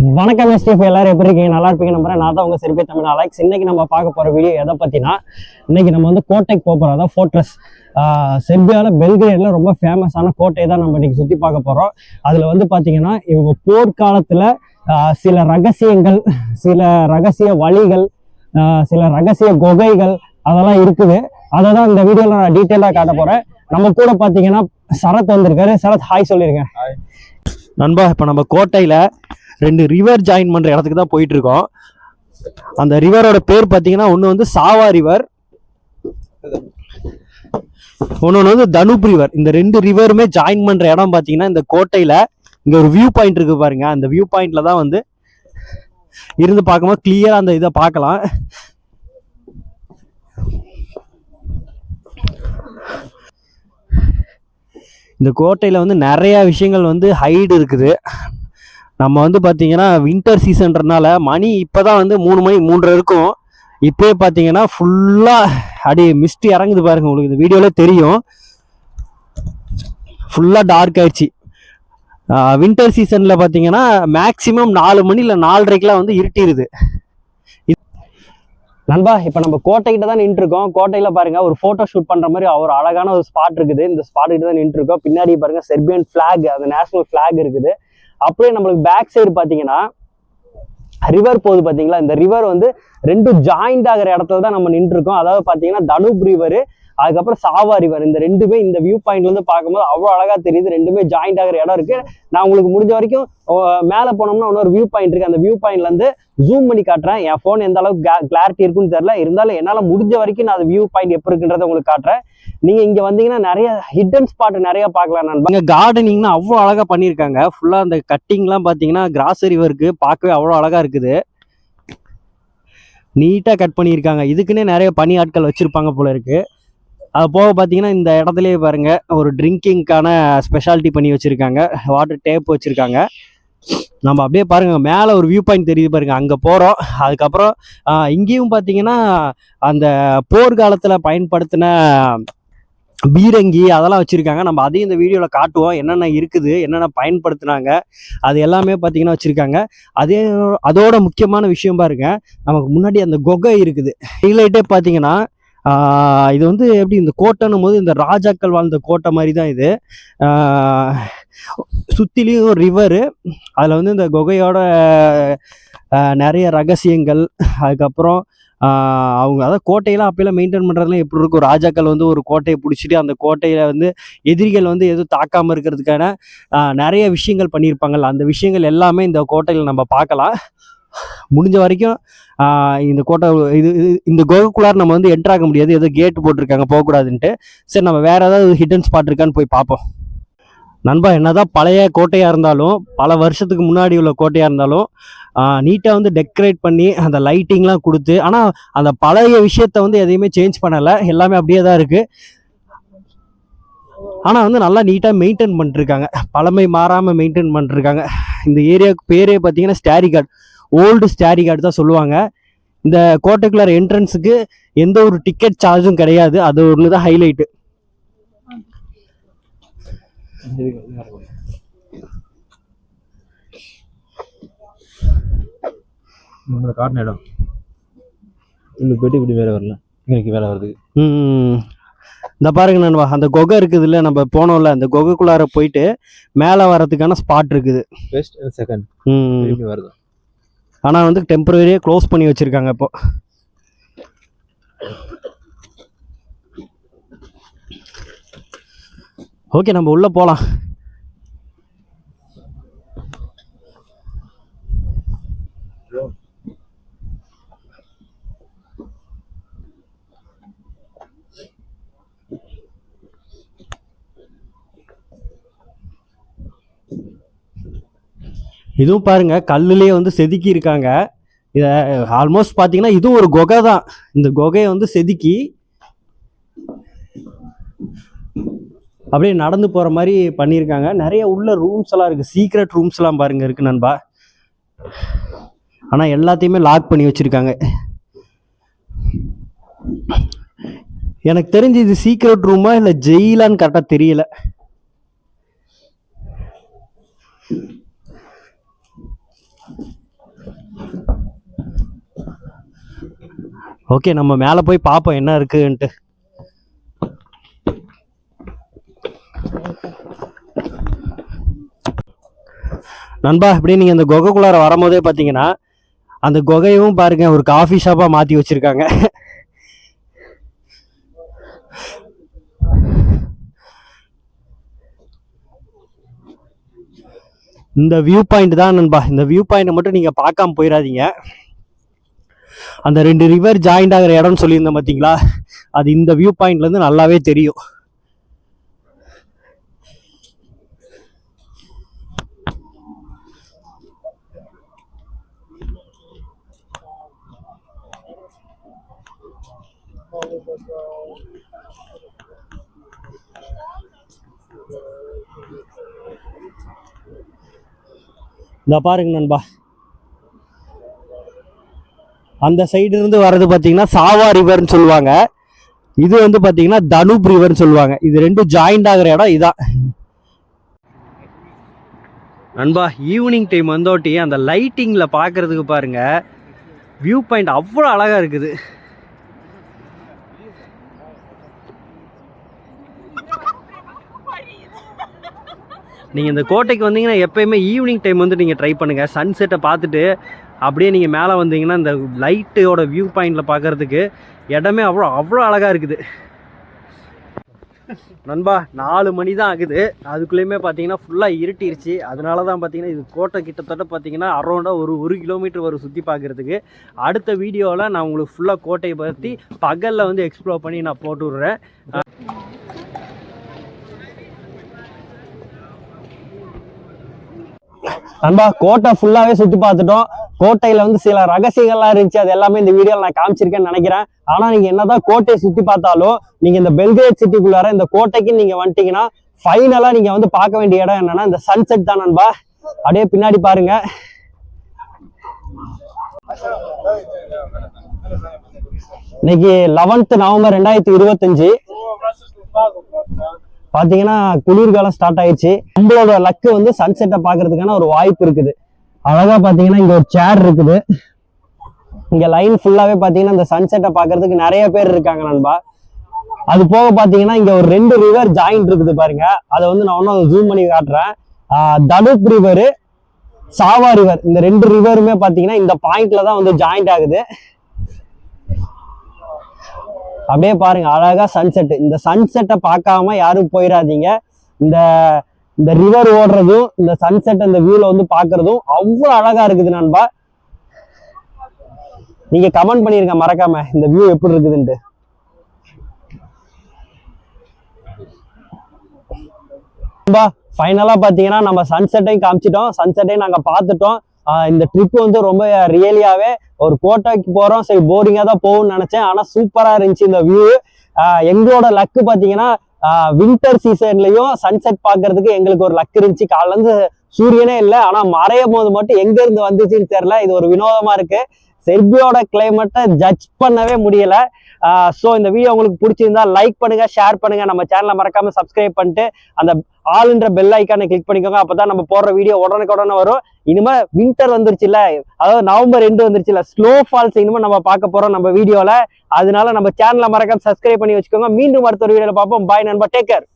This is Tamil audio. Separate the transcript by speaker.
Speaker 1: வணக்கம் எஸ்டிஎஃப் எல்லாரும் எப்படி இருக்கீங்க? நல்லா இருப்பீங்க நம்புறேன். நான் தான் உங்க சிறப்பி தமிழ் அலைக்ஸ் இன்னைக்கு நம்ம பார்க்க போற வீடியோ எதை பத்தினா இன்னைக்கு நம்ம வந்து கோட்டைக்கு போக போறோம். அதான் ஃபோர்ட்ரஸ் செர்பியாவில் பெல்கிரேட்ல ரொம்ப ஃபேமஸான கோட்டை தான் நம்ம இன்னைக்கு சுற்றி பார்க்க போறோம். அதுல வந்து பாத்தீங்கன்னா இவங்க போர்க்காலத்துல சில ரகசியங்கள் சில ரகசிய வழிகள் சில ரகசிய குகைகள் அதெல்லாம் இருக்குது. அதை தான் இந்த வீடியோவில் நான் டீட்டெயிலாக காட்ட போறேன். நம்ம கூட பார்த்தீங்கன்னா சரத் வந்திருக்காரு. சரத் ஹாய் சொல்லிருங்க. நண்பா இப்போ நம்ம கோட்டையில் ரெண்டு ரிவர் ஜாயின் பண்ணுற இடத்துக்கு தான் போயிட்டு இருக்கோம் அந்த ரிவரோட பேர் பார்த்தீங்கன்னா ஒன்று வந்து சாவா ரிவர் ஒன்று வந்து தனுப் ரிவர் இந்த ரெண்டு ரிவருமே ஜாயின் பண்ணுற இடம் பார்த்தீங்கன்னா இந்த கோட்டையில் இங்கே ஒரு வியூ பாயிண்ட் இருக்கு பாருங்க. அந்த வியூ பாயிண்ட்ல தான் வந்து இருந்து பார்க்கும்போது கிளியராக அந்த இதை பார்க்கலாம். இந்த கோட்டையில் வந்து நிறைய விஷயங்கள் வந்து ஹைடு இருக்குது. நம்ம வந்து பார்த்தீங்கன்னா வின்டர் சீசன்றனால மணி இப்போ தான் வந்து மூணு மணி மூன்றரை இருக்கும். இப்போயே பார்த்தீங்கன்னா ஃபுல்லாக அடி மிஸ்ட் இறங்குது பாருங்க உங்களுக்கு. இந்த வீடியோவில் தெரியும். ஃபுல்லாக டார்க் ஆயிடுச்சு. வின்டர் சீசனில் பார்த்தீங்கன்னா மேக்ஸிமம் நாலு மணி இல்லை நாலரைக்கெலாம் வந்து இருட்டிடுது நண்பா இப்போ நம்ம கோட்டைக்கிட்ட தான் நின்றுருக்கோம். கோட்டையில் பாருங்க ஒரு ஃபோட்டோ ஷூட் பண்ணுற மாதிரி ஒரு அழகான ஒரு ஸ்பாட் இருக்குது. இந்த ஸ்பாட் தான் நின்றுருக்கோம். பின்னாடி பாருங்க செர்பியன் ஃப்ளாக் அந்த நேஷனல் ஃப்ளாக் இருக்குது. அப்படியே நம்மளுக்கு பேக் சைடு பார்த்தீங்கன்னா ரிவர் போகுது பார்த்தீங்களா? இந்த ரிவர் வந்து ரெண்டும் ஜாயிண்ட் ஆகிற இடத்துல தான் நம்ம நின்றுருக்கோம். அதாவது பார்த்தீங்கன்னா தனுப் ரிவர் அதுக்கப்புறம் சாவா ரிவர் இந்த ரெண்டுமே இந்த வியூ பாயிண்ட்லேருந்து பார்க்கும்போது அவ்வளோ அழகாக தெரியுது. ரெண்டுமே ஜாயிண்ட் ஆகிற இடம் இருக்குது நான் உங்களுக்கு முடிஞ்ச வரைக்கும் மேலே போனோம்னா இன்னொரு வியூ பாயிண்ட் இருக்குது அந்த வியூ பாயிண்ட்லேருந்து ஜூம் பண்ணி காட்டுறேன். என் ஃபோன் எந்த அளவுக்கு கிளாரிட்டி இருக்குன்னு தெரில இருந்தாலும் என்னால் முடிஞ்ச வரைக்கும் நான் அந்த வியூ பாயிண்ட் எப்படி இருக்குன்றதை உங்களுக்கு காட்டுறேன். நீங்கள் இங்கே வந்தீங்கன்னா நிறைய ஹிடன் ஸ்பாட் நிறைய பார்க்கலாம் நான் இங்கே கார்டனிங்னா அவ்வளோ அழகாக பண்ணியிருக்காங்க. ஃபுல்லாக அந்த கட்டிங்லாம் பார்த்தீங்கன்னா கிராசரி ஒர்க்கு பார்க்கவே அவ்வளோ அழகாக இருக்குது. நீட்டாக கட் பண்ணியிருக்காங்க. இதுக்குன்னே நிறைய பணி ஆட்கள் வச்சுருப்பாங்க போல இருக்குது அது போக பார்த்தீங்கன்னா இந்த இடத்துலயே பாருங்கள் ஒரு ட்ரிங்கிங்க்கான ஸ்பெஷாலிட்டி பண்ணி வச்சுருக்காங்க. வாட்டர் டேப் வச்சுருக்காங்க. நம்ம அப்படியே பாருங்க மேலே ஒரு வியூ பாயிண்ட் தெரியுது பாருங்க. அங்கே போகிறோம் அதுக்கப்புறம் இங்கேயும் பார்த்தீங்கன்னா அந்த போர்க்காலத்தில் பயன்படுத்தின பீரங்கி அதெல்லாம் வச்சுருக்காங்க. நம்ம அதையும் இந்த வீடியோவில் காட்டுவோம். என்னென்ன இருக்குது என்னென்ன பயன்படுத்துனாங்க அது எல்லாமே பார்த்தீங்கன்னா வச்சுருக்காங்க. அதே அதோட முக்கியமான விஷயம் பாருங்க. நமக்கு முன்னாடி அந்த குகை இருக்குது. ஹைலைட்டே பார்த்தீங்கன்னா இது வந்து எப்படி இந்த கோட்டைன்னும் போது இந்த ராஜாக்கள் வாழ்ந்த கோட்டை மாதிரி தான் இது சுற்றிலையும் ரிவரு அதில் வந்து இந்த குகையோட நிறைய ரகசியங்கள். அதுக்கப்புறம் அவங்க அதாவது கோட்டையெல்லாம் அப்பெல்லாம் மெயின்டைன் பண்ணுறதுலாம் எப்படி இருக்கும்? ராஜாக்கள் வந்து ஒரு கோட்டையை பிடிச்சிட்டு அந்த கோட்டையில் வந்து எதிரிகள் வந்து எதுவும் தாக்காமல் இருக்கிறதுக்கான நிறைய விஷயங்கள் பண்ணியிருப்பாங்கல்ல. அந்த விஷயங்கள் எல்லாமே இந்த கோட்டையில் நம்ம பார்க்கலாம். முடிஞ்ச வரைக்கும் இந்த கோட்டை இது இந்த குகைக்குள்ளார நம்ம வந்து என்ட்ராக முடியாது. ஏதோ கேட் போட்டிருக்காங்க போகக்கூடாதுன்ட்டு. சரி நம்ம வேறு ஏதாவது ஹிடன் ஸ்பாட் இருக்கான்னு போய் பார்ப்போம். நண்பா என்னதான் பழைய கோட்டையாக இருந்தாலும் பல வருஷத்துக்கு முன்னாடி உள்ள கோட்டையாக இருந்தாலும் நீட்டாக வந்து டெக்கரேட் பண்ணி அந்த லைட்டிங்லாம் கொடுத்து ஆனால் அந்த பழைய விஷயத்த வந்து எதையுமே சேஞ்ச் பண்ணலை. எல்லாமே அப்படியே தான் இருக்குது ஆனால் வந்து நல்லா நீட்டாக மெயின்டைன் பண்ணிருக்காங்க. பழமை மாறாமல் மெயின்டைன் பண்ணிருக்காங்க. இந்த ஏரியாவுக்கு பேரே பார்த்தீங்கன்னா Stari Grad old Stari Grad தான் சொல்லுவாங்க. இந்த கோட்டைக்குள்ளார என்ட்ரன்ஸுக்கு எந்த ஒரு டிக்கெட் சார்ஜும் கிடையாது. அது ஒன்று தான் ஹைலைட்டு
Speaker 2: உங்களை காட்டின இடம். இந்த பெட்டி இப்படி வேற வரல. இன்னைக்கு வேலை வருது.
Speaker 1: ம் இந்த பாருங்க நண்பா அந்த குகை இருக்குதுல்ல நம்ம போனோம்ல அந்த குகைக்குள்ளார போயிட்டு மேலே வரதுக்கான ஸ்பாட் இருக்குது.
Speaker 2: ஃபர்ஸ்ட் செகண்ட்
Speaker 1: ம்
Speaker 2: இப்படி வருது.
Speaker 1: ஆனால் வந்து டெம்பரரியாக க்ளோஸ் பண்ணி வச்சுருக்காங்க இப்போ. ஓகே நம்ம உள்ளே போகலாம் இதுவும் பாருங்கள் கல்லுலேயே வந்து செதுக்கி இருக்காங்க இதை ஆல்மோஸ்ட் பார்த்தீங்கன்னா இதுவும் ஒரு குகை தான். இந்த குகையை வந்து செதுக்கி அப்படியே நடந்து போகிற மாதிரி பண்ணியிருக்காங்க. நிறைய உள்ள ரூம்ஸ் எல்லாம் இருக்குது சீக்ரெட் ரூம்ஸ் எல்லாம் பாருங்கள் இருக்கு நண்பா. ஆனால் எல்லாத்தையுமே லாக் பண்ணி வச்சுருக்காங்க. எனக்கு தெரிஞ்சு இது சீக்ரெட் ரூமா இல்லை ஜெயிலான்னு கரெக்டாக தெரியல. ஓகே நம்ம மேலே போய் பார்ப்போம் என்ன இருக்குன்ட்டு. நண்பா இப்படி நீங்கள் இந்த குகைக்குள்ளார வரும்போதே பார்த்தீங்கன்னா அந்த குகையும் பாருங்க ஒரு காஃபி ஷாப்பாக மாற்றி வச்சுருக்காங்க. இந்த வியூ பாயிண்ட் தான் நண்பா. இந்த வியூ பாயிண்ட்டை மட்டும் நீங்கள் பார்க்காம போயிடாதீங்க. அந்த ரெண்டு ரிவர் ஜாயிண்ட் ஆகிற இடம்னு சொல்லியிருந்தேன் பார்த்தீங்களா? அது இந்த வியூ பாயிண்ட்லேருந்து நல்லாவே தெரியும். இந்த பாருங்க நண்பா. அந்த சைடு இருந்து வர்றது பார்த்தீங்கன்னா சாவா ரிவர்னு சொல்லுவாங்க. இது வந்து பார்த்தீங்கன்னா தனுப் ரிவர்னு சொல்லுவாங்க. இது ரெண்டும் ஜாயிண்ட் ஆகிற இடம் இதான். நண்பா ஈவினிங் டைம் வந்தோட்டி அந்த லைட்டிங்கில் பார்க்கறதுக்கு பாருங்க வியூ பாயிண்ட் அவ்வளோ அழகாக இருக்குது. நீங்கள் இந்த கோட்டைக்கு வந்தீங்கன்னா எப்பயுமே ஈவினிங் டைம் வந்து நீங்கள் ட்ரை பண்ணுங்கள் சன்செட்டை பார்த்துட்டு அப்படியே நீங்கள் மேலே வந்தீங்கன்னா இந்த லைட்டோட வியூ பாயிண்டில் பார்க்கறதுக்கு இடமே அவ்வளோ அவ்வளோ அழகாக இருக்குது. நண்பா நாலு மணி தான் ஆகுது. அதுக்குள்ளேயுமே பார்த்தீங்கன்னா ஃபுல்லாக இருட்டிருச்சு. அதனால தான் பார்த்தீங்கன்னா இது கோட்டை கிட்டத்தட்ட பார்த்தீங்கன்னா அரௌண்டாக ஒரு ஒரு கிலோமீட்டர் வரும் சுற்றி பார்க்குறதுக்கு அடுத்த வீடியோவில் நான் உங்களுக்கு ஃபுல்லாக கோட்டையை பற்றி பகலில் வந்து எக்ஸ்ப்ளோர் பண்ணி நான் போட்டு விட்றேன். நண்பா கோட்டை ஃபுல்லாகவே சுற்றி பார்த்துட்டோம். கோட்டையில வந்து சில ரகசியங்கள்லாம் இருந்துச்சு. அது எல்லாமே இந்த வீடியோவில் நான் காமிச்சிருக்கேன்னு நினைக்கிறேன். ஆனா நீங்க என்னதான் கோட்டையை சுத்தி பார்த்தாலும் நீங்க இந்த பெல்கிரேட் சிட்டிக்குள்ளார இந்த கோட்டைக்கு நீங்க வந்துட்டீங்கன்னா ஃபைனலா நீங்க வந்து பார்க்க வேண்டிய இடம் என்னன்னா இந்த சன்செட் தான் நண்பா. அப்படியே பின்னாடி பாருங்க. இன்னைக்கு லெவன்த் நவம்பர் ரெண்டாயிரத்தி இருபத்தஞ்சு. பாத்தீங்கன்னா குளிர்காலம் ஸ்டார்ட் ஆயிடுச்சு நம்மளோட லக்கு வந்து சன்செட்டை பாக்குறதுக்கான ஒரு வாய்ப்பு இருக்குது. அழகா பாத்தீங்கன்னா இங்க ஒரு சேர் இருக்குது. இங்க லைன் ஃபுல்லாவே பாத்தீங்கன்னா இந்த சன்செட்டை பாக்குறதுக்கு நிறைய பேர் இருக்காங்க நண்பா. அது போக பாத்தீங்கன்னா இங்க ஒரு ரெண்டு ரிவர் ஜாயிண்ட் இருக்குது பாருங்க. அதை வந்து நான் ஒன்னும் ஜூம் பண்ணி காட்டுறேன். தடுப் தனுப் சாவா ரிவர் இந்த ரெண்டு ரிவருமே பாத்தீங்கன்னா இந்த பாயிண்ட்ல தான் வந்து ஜாயிண்ட் ஆகுது. அப்படியே பாருங்க அழகா சன்செட் இந்த சன்செட்டை பார்க்காம யாரும் போயிடாதீங்க இந்த இந்த ரிவர் ஓடுறதும் இந்த சன்செட் அந்த வியூல வந்து பாக்குறதும் அவ்வளவு அழகா இருக்குது நண்பா. நீங்க கமெண்ட் பண்ணிருங்க மறக்காம. இந்த வியூ எப்படி இருக்குதுன்ட்டு. நண்பா ஃபைனலா பாத்தீங்கன்னா நம்ம சன்செட்டையும் காமிச்சிட்டோம். சன்செட்டையும் நாங்க பார்த்துட்டோம். இந்த ட்ரிப் வந்து ரொம்ப ரியலியாவே ஒரு கோட்டைக்கு போறோம். சரி போரிங்கா தான் போகும்னு நினைச்சேன். ஆனா சூப்பரா இருந்துச்சு இந்த வியூ எங்களோட லக்கு பாத்தீங்கன்னா வின்டர் சீசன்லயும் சன்செட் பாக்குறதுக்கு எங்களுக்கு ஒரு லக் இருந்துச்சு. காலந்து சூரியனே இல்லை ஆனா மறையும் போது மட்டும் எங்க இருந்து வந்துச்சுன்னு தெரியல. இது ஒரு வினோதமா இருக்கு. செர்பியோட கிளைமேட்டை ஜட்ஜ் பண்ணவே முடியல. ஸோ இந்த வீடியோ உங்களுக்கு பிடிச்சிருந்தா லைக் பண்ணுங்க ஷேர் பண்ணுங்க. நம்ம சேனலை மறக்காம சப்ஸ்கிரைப் பண்ணிட்டு அந்த ஆளுன்ற பெல் ஐக்கானை கிளிக் பண்ணிக்கோங்க. அப்பதான் நம்ம போடுற வீடியோ உடனுக்கு உடனே வரும். இனிமே வின்டர் வந்துருச்சுல்ல. அதாவது நவம்பர் ரெண்டு வந்துருச்சுல ஸ்லோ ஃபால்ஸ் இனிமே நம்ம பார்க்க போறோம் நம்ம வீடியோல அதனால நம்ம சேனலை மறக்காம சப்ஸ்கிரைப் பண்ணி வச்சுக்கோங்க. மீண்டும் அடுத்த ஒரு வீடியோல பார்ப்போம். பாய் நண்பா. Take care